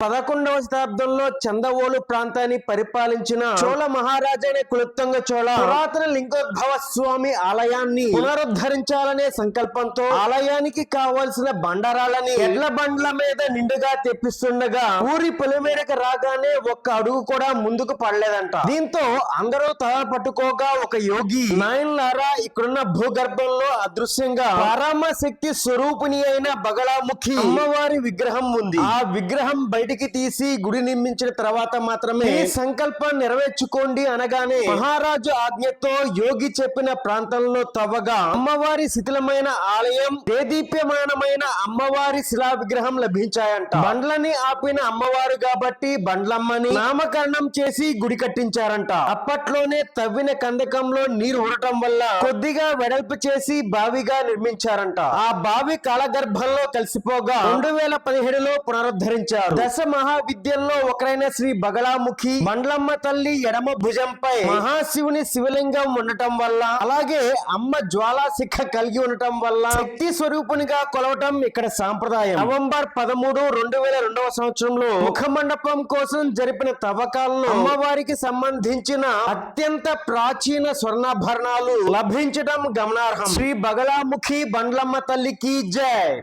పదకొండవ శతాబ్దంలో చందవోలు ప్రాంతాన్ని పరిపాలించిన చోళ మహారాజైన కులుత్తంగ చోళ పురాతన లింగోద్భవ స్వామి ఆలయాన్ని పునరుద్ధరించాలనే సంకల్పంతో ఆలయానికి కావలసిన బండరాలని ఎడ్ల బండ్ల మీద నిండుగా తెప్పిస్తుండగా ఊరి పొలిమేరకు రాగానే ఒక్క అడుగు కూడా ముందుకు పడలేదంట. దీంతో అందరూ తల పట్టుకోగా ఒక యోగి నాయన్లారా ఇక్కడున్న భూగర్భంలో అదృశ్యంగా పరమ శక్తి స్వరూపిణి అయిన బగళాముఖి అమ్మవారి విగ్రహం ఉంది. ఆ విగ్రహం బయట బయటికి తీసి గుడి నిర్మించిన తర్వాత మాత్రమే ఈ సంకల్పం నెరవేర్చుకోండి అనగానే మహారాజు ఆజ్ఞతో యోగి చెప్పిన ప్రాంతంలో తవ్వగా అమ్మవారి శిథిలమైన ఆలయం దేదీప్యమానమైన అమ్మవారి శిలా విగ్రహం లభించాయంట. బండ్లని ఆపిన అమ్మవారు కాబట్టి బండ్లమ్మని నామకరణం చేసి గుడి కట్టించారంట. అప్పట్లోనే తవ్విన కందకంలో నీరు ఉండటం వల్ల కొద్దిగా వెడల్పు చేసి బావిగా నిర్మించారంట. ఆ బావి కాలగర్భంలో కలిసిపోగా రెండు వేల పదిహేడులో పునరుద్ధరించారు. దశ మహావిద్యల్లో ఒకరైన శ్రీ బగలాముఖి మండలమ్మ తల్లి ఎడమ భుజంపై మహాశివుని శివలింగం ఉండటం వల్ల అలాగే అమ్మ జ్వాలాశిఖ కలిగి ఉండటం వల్ల శక్తి స్వరూపునిగా కొలవటం ఇక్కడ సాంప్రదాయం. నవంబర్ పదమూడు రెండు వేల రెండవ సంవత్సరంలో ముఖ మండపం కోసం జరిపిన తవ్వకాల్లో అమ్మవారికి సంబంధించిన అత్యంత ప్రాచీన స్వర్ణాభరణాలు లభించడం గమనార్హం. శ్రీ బగలాముఖి బండ్లమ్మ తల్లికి జై!